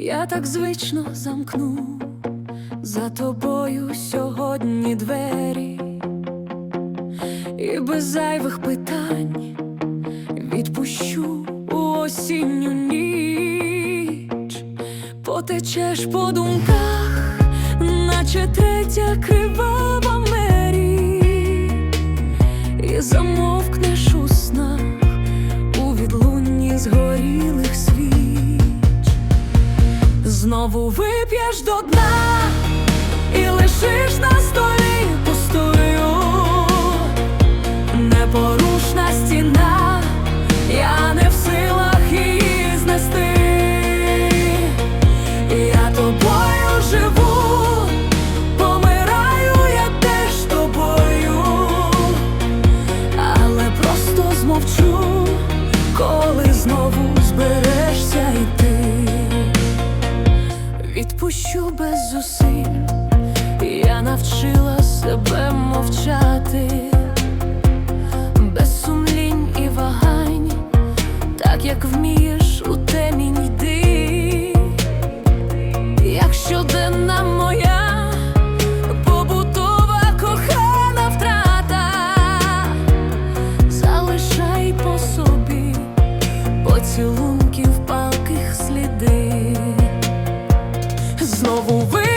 Я так звично замкну за тобою сьогодні двері, і без зайвих питань відпущу у осінню ніч, потечеш по думках, наче третя кривава мері, і замовкнеш Знову вип'єш до дна і лишиш на столі пустую. Непорушна стіна, я не в силах її знести, я тобою живу, помираю я теж тобою, але просто змовчу, коли знову зберешся йти. Відпущу без зусиль, я навчила себе мовчати, без сумлінь і вагань, так як вмієш у темінь йди, як щоденна моя побутова кохана втрата, залишай по собі поцілунки знову ви.